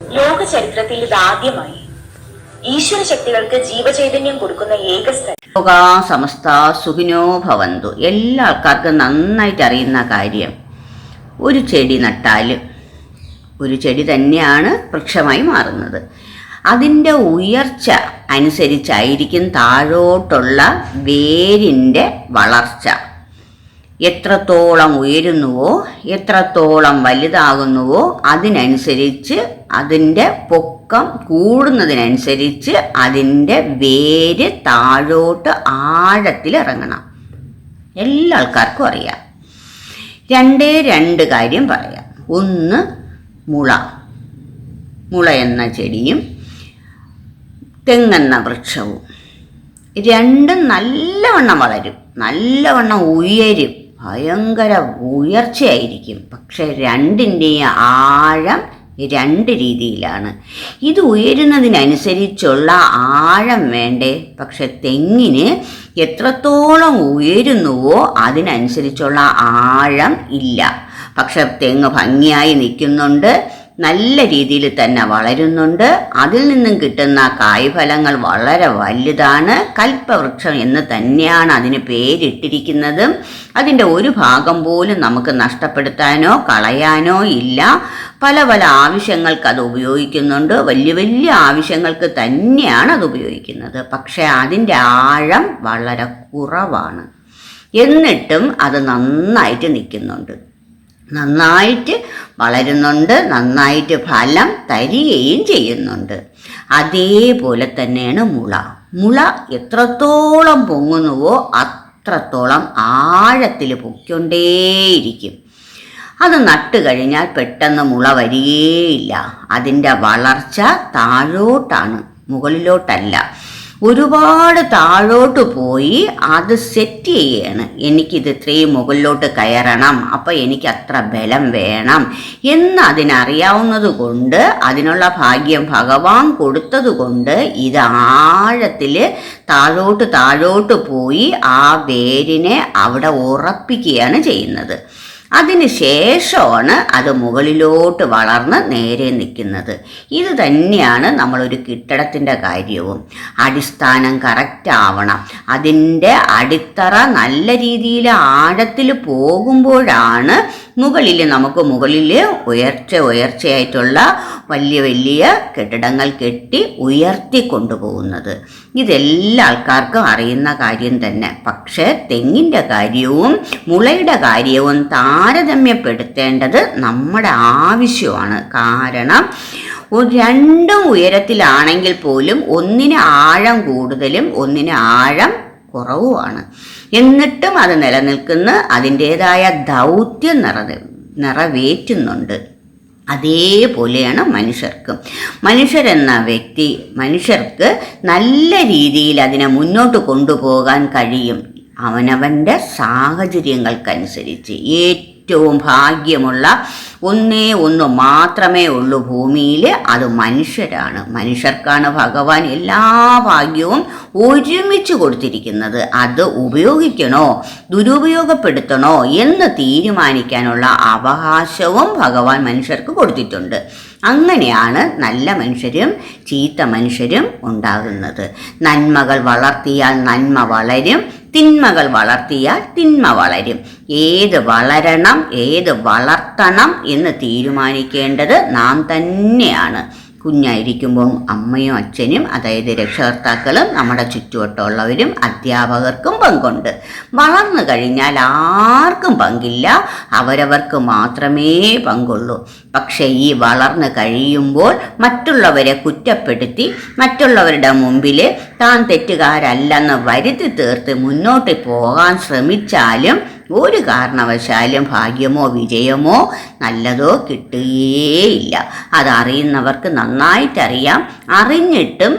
ലോക ചരിത്രത്തിൽ ഇതാദ്യമായി ഈശ്വര ശക്തികൾക്ക് ജീവചൈതന്യം കൊടുക്കുന്ന ഏക ലോകാ സമസ്ത സുഖിനോ ഭവന്തു. എല്ലാ ആൾക്കാർക്കും നന്നായിട്ട് അറിയുന്ന കാര്യം ഒരു ചെടി നട്ടാൽ ഒരു ചെടി തന്നെയാണ് വൃക്ഷമായി മാറുന്നത്. അതിന്റെ ഉയർച്ച അനുസരിച്ചായിരിക്കും താഴോട്ടുള്ള വേരിന്റെ വളർച്ച. എത്രത്തോളം ഉയരുന്നുവോ എത്രത്തോളം വലുതാകുന്നുവോ അതിനനുസരിച്ച് അതിന്റെ പൊക്കം കൂടുന്നതിനനുസരിച്ച് അതിന്റെ വേര് താഴോട്ട് ആഴത്തിൽ ഇറങ്ങണം. എല്ലാ ആൾക്കാർക്കും അറിയാം. രണ്ടേ രണ്ട് കാര്യം പറയാം. ഒന്ന് മുള. മുള എന്ന ചെടിയും തെങ്ങെന്ന വൃക്ഷവും. രണ്ടും നല്ലവണ്ണം വളരും. നല്ലവണ്ണം ഉയരും. ഭയങ്കര ഉയർച്ചയായിരിക്കും. പക്ഷെ രണ്ടിന്റെയും ആഴം രണ്ട് രീതിയിലാണ്. ഇത് ഉയരുന്നതിനനുസരിച്ചുള്ള ആഴം വേണ്ടേ? പക്ഷെ തെങ്ങിന് എത്രത്തോളം ഉയരുന്നുവോ അതിനനുസരിച്ചുള്ള ആഴം ഇല്ല. പക്ഷെ തെങ്ങ് ഭംഗിയായി നിൽക്കുന്നുണ്ട്. നല്ല രീതിയിൽ തന്നെ വളരുന്നുണ്ട്. അതിൽ നിന്നും കിട്ടുന്ന കായ്ഫലങ്ങൾ വളരെ വലുതാണ്. കൽപ്പവൃക്ഷം എന്ന് തന്നെയാണ് അതിന് പേരിട്ടിരിക്കുന്നത്. അതിന്റെ ഒരു ഭാഗം പോലും നമുക്ക് നഷ്ടപ്പെടുത്താനോ കളയാനോ ഇല്ല. പല പല ആവശ്യങ്ങൾക്ക് അത് ഉപയോഗിക്കുന്നുണ്ട്. വലിയ വലിയ ആവശ്യങ്ങൾക്ക് തന്നെയാണ് അത് ഉപയോഗിക്കുന്നത്. പക്ഷേ അതിന്റെ ആഴം വളരെ കുറവാണ്. എന്നിട്ടും അത് നന്നായിട്ട് നിൽക്കുന്നുണ്ട്. നന്നായിട്ട് വളരുന്നുണ്ട് നന്നായിട്ട് ഫലം തരികയും ചെയ്യുന്നുണ്ട്. അതേപോലെ തന്നെയാണ് മുള. മുള എത്രത്തോളം പൊങ്ങുന്നുവോ അത്രത്തോളം ആഴത്തിൽ പൊക്കൊണ്ടേയിരിക്കും അത് നട്ട് കഴിഞ്ഞാൽ പെട്ടെന്ന് മുള വരികയില്ല. അതിന്റെ വളർച്ച താഴോട്ടാണ് മുകളിലോട്ടല്ല. ഒരുപാട് താഴോട്ട് പോയി അത് സെറ്റ് ചെയ്യാണ്. എനിക്കിത് ഇത്രയും മുകളിലോട്ട് കയറണം. അപ്പം എനിക്ക് അത്ര ബലം വേണം എന്ന് അതിനറിയാവുന്നത് കൊണ്ട് അതിനുള്ള ഭാഗ്യം ഭഗവാൻ കൊടുത്തത് കൊണ്ട് ഇത് ആഴത്തിൽ താഴോട്ട് താഴോട്ട് പോയി ആ വേരിനെ അവിടെ ഉറപ്പിക്കുകയാണ് ചെയ്യുന്നത്. അതിന് ശേഷമാണ് അത് മുകളിലോട്ട് വളർന്ന് നേരെ നിൽക്കുന്നത്. ഇത് തന്നെയാണ് നമ്മളൊരു കെട്ടിടത്തിന്റെ കാര്യവും. അടിസ്ഥാനം കറക്റ്റ് ആവണം. അതിന്റെ അടിത്തറ നല്ല രീതിയിൽ ആഴത്തിൽ പോകുമ്പോഴാണ് മുകളിൽ നമുക്ക് മുകളിൽ ഉയർച്ച ഉയർച്ചയായിട്ടുള്ള വലിയ വലിയ കെട്ടിടങ്ങൾ കെട്ടി ഉയർത്തി കൊണ്ടുപോകുന്നത്. ഇതെല്ലാ ആൾക്കാർക്കും അറിയുന്ന കാര്യം തന്നെ. പക്ഷേ തെങ്ങിന്റെ കാര്യവും മുളയുടെ കാര്യവും താരതമ്യപ്പെടുത്തേണ്ടത് നമ്മുടെ ആവശ്യമാണ്. കാരണം രണ്ടും ഉയരത്തിലാണെങ്കിൽ പോലും ഒന്നിന് ആഴം കൂടുതലും ഒന്നിന് ആഴം കുറവുമാണ്. എന്നിട്ടും അത് നിലനിൽക്കുന്ന അതിന്റേതായ ദൗത്യം നിറ നിറവേറ്റുന്നുണ്ട്. അതേപോലെയാണ് മനുഷ്യർക്കും. മനുഷ്യരെന്ന വ്യക്തി മനുഷ്യർക്ക് നല്ല രീതിയിൽ അതിനെ മുന്നോട്ട് കൊണ്ടുപോകാൻ കഴിയും. അവനവന്റെ സാഹചര്യങ്ങൾക്കനുസരിച്ച്. ഏറ്റവും ഭാഗ്യമുള്ള ഒന്നേ ഒന്ന് മാത്രമേ ഉള്ളൂ ഭൂമിയിൽ. അത് മനുഷ്യരാണ്. മനുഷ്യർക്കാണ് ഭഗവാൻ എല്ലാ ഭാഗ്യവും ഒരുമിച്ച് കൊടുത്തിരിക്കുന്നത്. അത് ഉപയോഗിക്കണോ? ദുരുപയോഗപ്പെടുത്തണോ? എന്ന് തീരുമാനിക്കാനുള്ള അവകാശവും ഭഗവാൻ മനുഷ്യർക്ക് കൊടുത്തിട്ടുണ്ട്. അങ്ങനെയാണ് നല്ല മനുഷ്യരും ചീത്ത മനുഷ്യരും ഉണ്ടാകുന്നത്. നന്മകൾ വളർത്തിയാൽ നന്മ വളരും. തിന്മകൾ വളർത്തിയാൽ തിന്മ വളരും. ഏത് വളരണം ഏത് വളർത്തണം എന്ന് തീരുമാനിക്കേണ്ടത് നാം തന്നെയാണ്. കുഞ്ഞായിരിക്കുമ്പോൾ അമ്മയും അച്ഛനും അതായത് രക്ഷകർത്താക്കളും നമ്മുടെ ചുറ്റുവട്ടമുള്ളവരും അധ്യാപകർക്കും പങ്കുണ്ട്. വളർന്നു കഴിഞ്ഞാൽ ആർക്കും പങ്കില്ല അവരവർക്ക് മാത്രമേ പങ്കുള്ളൂ. പക്ഷേ ഈ വളർന്നു കഴിയുമ്പോൾ മറ്റുള്ളവരെ കുറ്റപ്പെടുത്തി മറ്റുള്ളവരുടെ മുമ്പിൽ താൻ തെറ്റുകാരല്ലെന്ന് വരുത്തി തീർത്ത് മുന്നോട്ട് പോകാൻ ശ്രമിച്ചാലും ഒരു കാരണവശാലും ഭാഗ്യമോ വിജയമോ നല്ലതോ കിട്ടുകയേയില്ല അതറിയുന്നവർക്ക് നന്നായിട്ടറിയാം അറിഞ്ഞിട്ടും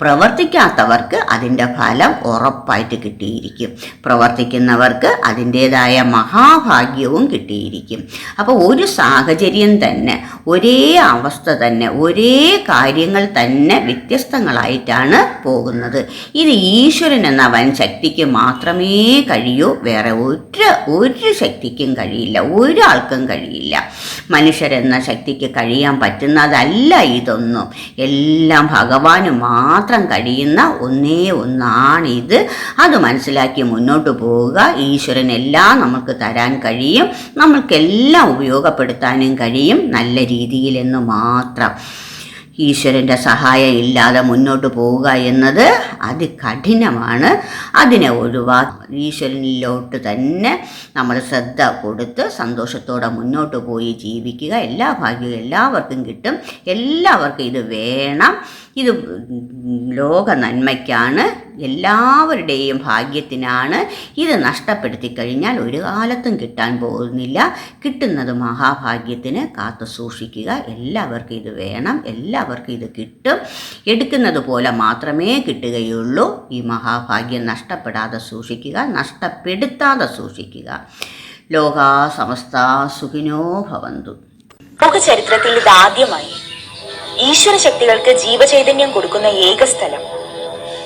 പ്രവർത്തിക്കാത്തവർക്ക് അതിന്റെ ഫലം ഉറപ്പായിട്ട് കിട്ടിയിരിക്കും. പ്രവർത്തിക്കുന്നവർക്ക് അതിന്റേതായ മഹാഭാഗ്യവും കിട്ടിയിരിക്കും. അപ്പോൾ ഒരു സാഹചര്യം തന്നെ ഒരേ അവസ്ഥ തന്നെ ഒരേ കാര്യങ്ങൾ തന്നെ വ്യത്യസ്തങ്ങളായിട്ടാണ് പോകുന്നത്. ഇത് ഈശ്വരൻ എന്ന വൻ ശക്തിക്ക് മാത്രമേ കഴിയൂ വേറെ ഒരു ഒരു ശക്തിക്കും കഴിയില്ല ഒരാൾക്കും കഴിയില്ല. മനുഷ്യരെന്ന ശക്തിക്ക് കഴിയാൻ പറ്റുന്നതല്ല ഇതൊന്നും. എല്ലാം ഭഗവാന് മാത്രം കഴിയുന്ന ഒന്നേ ഒന്നാണ് ഇത്. അത് മനസ്സിലാക്കി മുന്നോട്ട് പോവുക. ഈശ്വരൻ എല്ലാം നമുക്ക് തരാൻ കഴിയും. നമ്മൾക്കെല്ലാം ഉപയോഗപ്പെടുത്താനും കഴിയും. നല്ല രീതിയിലെന്ന് മാത്രം. ഈശ്വരന്റെ സഹായം ഇല്ലാതെ മുന്നോട്ട് പോവുക എന്നത് അതികഠിനമാണ്. അതിനെ ഒഴിവാ ഈശ്വരനിലോട്ട് തന്നെ നമ്മൾ ശ്രദ്ധ കൊടുത്ത് സന്തോഷത്തോടെ മുന്നോട്ട് പോയി ജീവിക്കുക. എല്ലാ ഭാഗ്യവും എല്ലാവർക്കും കിട്ടും. എല്ലാവർക്കും ഇത് വേണം. ഇത് ലോക നന്മയ്ക്കാണ്. എല്ലാവരുടെയും ഭാഗ്യത്തിനാണ് ഇത് നഷ്ടപ്പെടുത്തി കഴിഞ്ഞാൽ ഒരു കാലത്തും കിട്ടാൻ പോകുന്നില്ല. കിട്ടുന്നത് മഹാഭാഗ്യത്തിന് കാത്തു സൂക്ഷിക്കുക. എല്ലാവർക്കും ഇത് വേണം. എല്ലാവർക്കും ഇത് കിട്ടും. എടുക്കുന്നത് പോലെ മാത്രമേ കിട്ടുകയുള്ളൂ. ഈ മഹാഭാഗ്യം നഷ്ടപ്പെടാതെ സൂക്ഷിക്കുക നഷ്ടപ്പെടുത്താതെ സൂക്ഷിക്കുക. ലോകാ സമസ്ത സുഖിനോ ഭവന്തു. ലോക ചരിത്രത്തിൽ ഇതാദ്യമായി ഈശ്വര ശക്തികൾക്ക് ജീവചൈതന്യം കൊടുക്കുന്ന ഏക സ്ഥലം